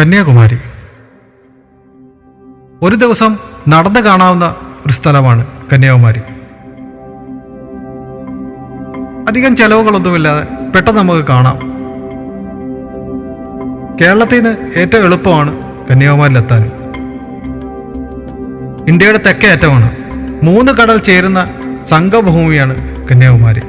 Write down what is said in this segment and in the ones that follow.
കന്യാകുമാരി. ഒരു ദിവസം നടന്നു കാണാവുന്ന ഒരു സ്ഥലമാണ് കന്യാകുമാരി. അധികം ചെലവുകളൊന്നുമില്ലാതെ പെട്ടെന്ന് നമുക്ക് കാണാം. കേരളത്തിൽ നിന്ന് ഏറ്റവും എളുപ്പമാണ് കന്യാകുമാരിയിലെത്താൻ. ഇന്ത്യയുടെ തെക്കേ അറ്റമാണ് മൂന്ന് കടൽ ചേരുന്ന സംഘഭൂമിയാണ് കന്യാകുമാരി.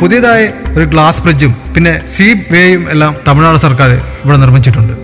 പുതിയതായി ഒരു ഗ്ലാസ് ബ്രിഡ്ജും പിന്നെ സീ വേയും എല്ലാം തമിഴ്നാട് സർക്കാർ ഇവിടെ നിർമ്മിച്ചിട്ടുണ്ട്.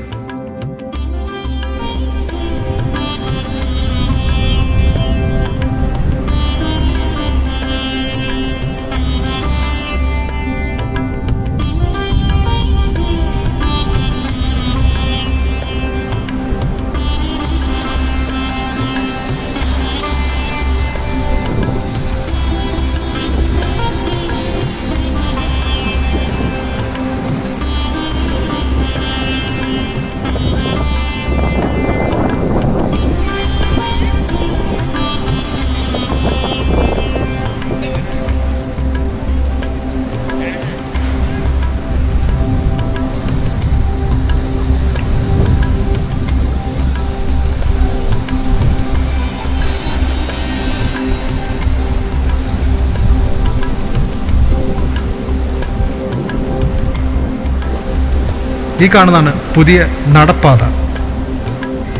ഈ കാണുന്നതാണ് പുതിയ നടപ്പാത.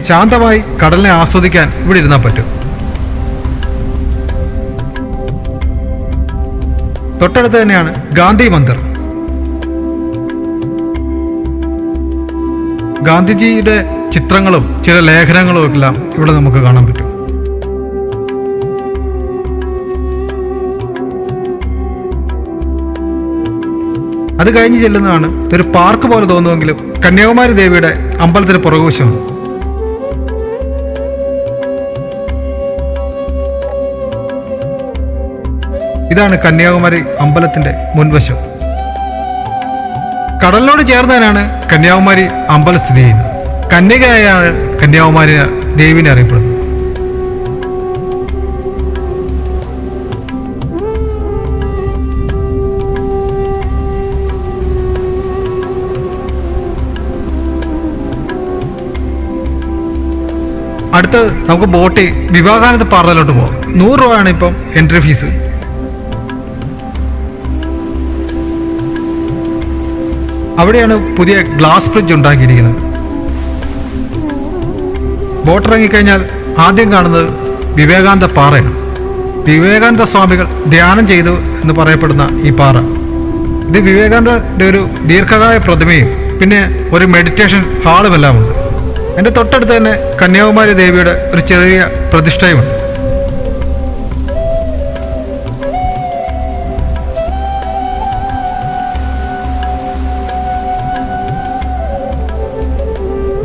ശാന്തമായി കടലിനെ ആസ്വദിക്കാൻ ഇവിടെ ഇരുന്നാൽ പറ്റും. തൊട്ടടുത്ത് തന്നെയാണ് ഗാന്ധി മന്ദിർ. ഗാന്ധിജിയുടെ ചിത്രങ്ങളും ചില ലേഖനങ്ങളും എല്ലാം ഇവിടെ നമുക്ക് കാണാൻ പറ്റും. അത് കഴിഞ്ഞ് ചെല്ലുന്നതാണ്. ഒരു പാർക്ക് പോലെ തോന്നുമെങ്കിലും കന്യാകുമാരി ദേവിയുടെ അമ്പലത്തിന് പുറകുവശമാണ് ഇതാണ് കന്യാകുമാരി അമ്പലത്തിന്റെ മുൻവശം. കടലിനോട് ചേർന്നതിനാണ് കന്യാകുമാരി അമ്പലം സ്ഥിതി ചെയ്യുന്നത്. കന്യകയായാണ് കന്യാകുമാരി ദേവിനെ അറിയപ്പെടുന്നത്. അടുത്ത് നമുക്ക് ബോട്ടിൽ വിവാഹാനന്ദ പാറയിലോട്ട് പോകാം നൂറ് രൂപയാണ് ഇപ്പം എൻട്രി ഫീസ് അവിടെയാണ് പുതിയ ഗ്ലാസ് ബ്രിഡ്ജ് ഉണ്ടാക്കിയിരിക്കുന്നത്. ബോട്ട് ഇറങ്ങിക്കഴിഞ്ഞാൽ ആദ്യം കാണുന്നത് വിവേകാനന്ദ പാറയാണ്. വിവേകാനന്ദ സ്വാമികൾ ധ്യാനം ചെയ്തു എന്ന് പറയപ്പെടുന്ന ഈ പാറ. ഇത് വിവേകാനന്ദ ഒരു ദീർഘകായ പ്രതിമയും പിന്നെ ഒരു മെഡിറ്റേഷൻ ഹാളുമെല്ലാം ഉണ്ട്. എന്റെ തൊട്ടടുത്ത് തന്നെ കന്യാകുമാരി ദേവിയുടെ ഒരു ചെറിയ പ്രതിഷ്ഠയുമുണ്ട്.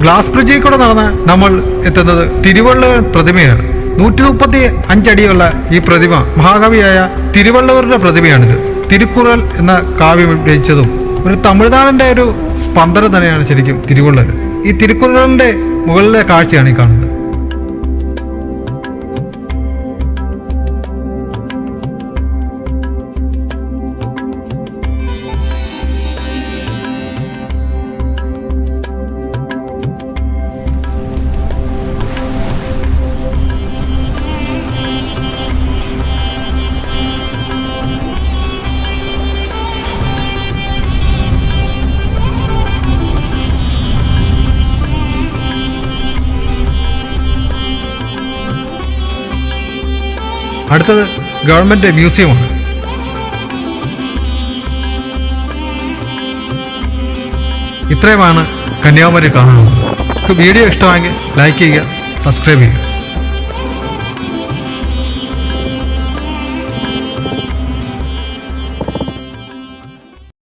ഗ്ലാസ് ബ്രിഡ്ജിൽ കൂടെ നടന്ന് നമ്മൾ എത്തുന്നത് തിരുവള്ളുവർ പ്രതിമയാണ്. നൂറ്റി മുപ്പത്തി അഞ്ചടിയുള്ള ഈ പ്രതിമ മഹാകവിയായ തിരുവള്ളുവരുടെ പ്രതിമയാണിത്. തിരുക്കുറൽ എന്ന കാവ്യം രചിച്ചതും ഒരു തമിഴ്നാടിന്റെ ഒരു സ്പന്ദനം തന്നെയാണ് ശരിക്കും തിരുവള്ളുവർ ഈ തിരുക്കുറളിന്റെ മുകളിലെ കാഴ്ചയാണ് ഈ കാണുന്നത്. അടുത്തത് ഗവൺമെന്റ് മ്യൂസിയമാണ് ഇത്രയുമാണ് കന്യാകുമാരി കാണുന്നത്. വീഡിയോ ഇഷ്ടമായെങ്കിൽ ലൈക്ക് ചെയ്യുക സബ്സ്ക്രൈബ് ചെയ്യുക.